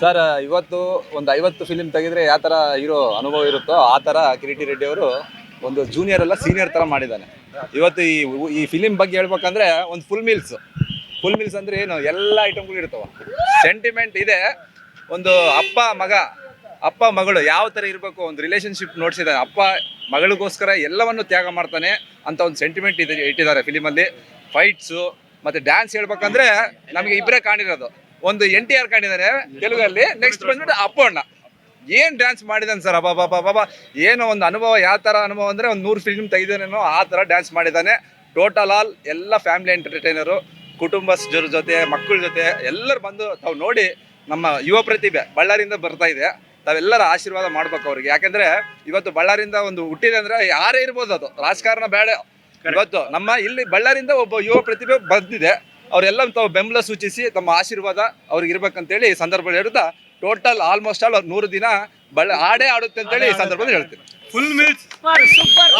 Sir, ಇವತ್ತು ಒಂದು ಐವತ್ತು ಫಿಲಿಮ್ ತೆಗೆದ್ರೆ ಯಾವ ಥರ ಇರೋ ಅನುಭವ ಇರುತ್ತೋ ಆ ಥರ ಕಿರೀಟಿ ರೆಡ್ಡಿ ಅವರು ಒಂದು ಜೂನಿಯರ್ ಅಲ್ಲ ಸೀನಿಯರ್ ಥರ ಮಾಡಿದ್ದಾನೆ. ಇವತ್ತು ಈ ಈ ಫಿಲಿಮ್ ಬಗ್ಗೆ ಹೇಳ್ಬೇಕಂದ್ರೆ ಒಂದು ಫುಲ್ ಮೀಲ್ಸ್ ಫುಲ್ ಮೀಲ್ಸ್ ಅಂದ್ರೆ ಏನು? ಎಲ್ಲ ಐಟಮ್ಗಳು ಇರ್ತಾವ. ಸೆಂಟಿಮೆಂಟ್ ಇದೆ. ಒಂದು ಅಪ್ಪ, ಮಗ, ಅಪ್ಪ, ಮಗಳು ಯಾವ ಥರ ಇರಬೇಕು, ಒಂದು ರಿಲೇಶನ್ಶಿಪ್ ನೋಡ್ಸಿದ್ದಾನೆ. ಅಪ್ಪ, ಮಗಳಿಗೋಸ್ಕರ ಎಲ್ಲವನ್ನು ತ್ಯಾಗ ಮಾಡ್ತಾನೆ ಅಂತ ಒಂದು ಸೆಂಟಿಮೆಂಟ್ ಇದೆ ಇಟ್ಟಿದ್ದಾರೆ ಫಿಲಿಮಲ್ಲಿ ಫೈಟ್ಸು ಮತ್ತೆ ಡ್ಯಾನ್ಸ್ ಹೇಳ್ಬೇಕಂದ್ರೆ ನಮಗೆ ಇಬ್ಬರೇ ಕಾಣಿರೋದು. ಒಂದು ಎನ್ ಟಿ ಆರ್ ಕಾಣಿದ್ದಾನೆ ತೆಲುಗಲ್ಲಿ. ನೆಕ್ಸ್ಟ್ ಬಂದ್ಬಿಟ್ಟು ಅಪ್ಪಣ್ಣ ಏನ್ ಡ್ಯಾನ್ಸ್ ಮಾಡಿದಾನೆ ಸರ್? ಅಬ್ಬಾ ಬಾಬಾ ಬಾಬಾ ಏನೋ ಒಂದು ಅನುಭವ ಯಾವ ತರ ಅನುಭವ ಅಂದ್ರೆ ಒಂದು ನೂರು ಫಿಲ್ಮ್ ತೆಗೆದೇನೋ ಆ ಥರ ಡ್ಯಾನ್ಸ್ ಮಾಡಿದ್ದಾನೆ ಟೋಟಲ್ ಆಲ್ ಎಲ್ಲ ಫ್ಯಾಮಿಲಿ ಎಂಟರ್ಟೈನರು ಕುಟುಂಬಸ್ಥರ ಜೊತೆ ಮಕ್ಕಳ ಜೊತೆ ಎಲ್ಲರೂ ಬಂದು ತಾವು ನೋಡಿ ನಮ್ಮ ಯುವ ಪ್ರತಿಭೆ ಬಳ್ಳಾರಿಯಿಂದ ಬರ್ತಾ ಇದೆ. ತಾವೆಲ್ಲರ ಆಶೀರ್ವಾದ ಮಾಡ್ಬೇಕು ಅವ್ರಿಗೆ. ಯಾಕಂದ್ರೆ ಇವತ್ತು ಬಳ್ಳಾರಿಯಿಂದ ಒಂದು ಹುಟ್ಟಿದೆ ಅಂದ್ರೆ ಯಾರೇ ಇರ್ಬೋದು ಅದು. ರಾಜಕಾರಣ ಬೇಡ. ಇವತ್ತು ನಮ್ಮ ಇಲ್ಲಿ ಬಳ್ಳಾರಿಯಿಂದ ಒಬ್ಬ ಯುವ ಪ್ರತಿಭೆ ಬಂದಿದೆ. ಅವರೆಲ್ಲ ತಾವು ಬೆಂಬಲ ಸೂಚಿಸಿ ತಮ್ಮ ಆಶೀರ್ವಾದ ಅವ್ರಿಗೆ ಇರ್ಬೇಕಂತೇಳಿ ಹೇಳಿ ಸಂದರ್ಭದಲ್ಲಿ ಹೇಳುತ್ತಾ ಟೋಟಲ್ ಆಲ್ಮೋಸ್ಟ್ ಆಲ್ ನೂರು ದಿನ ಬಳ್ಳ ಆಡೇ ಆಡುತ್ತೆ ಅಂತೇಳಿ ಈ ಸಂದರ್ಭದಲ್ಲಿ ಹೇಳ್ತೀನಿ. Full meals super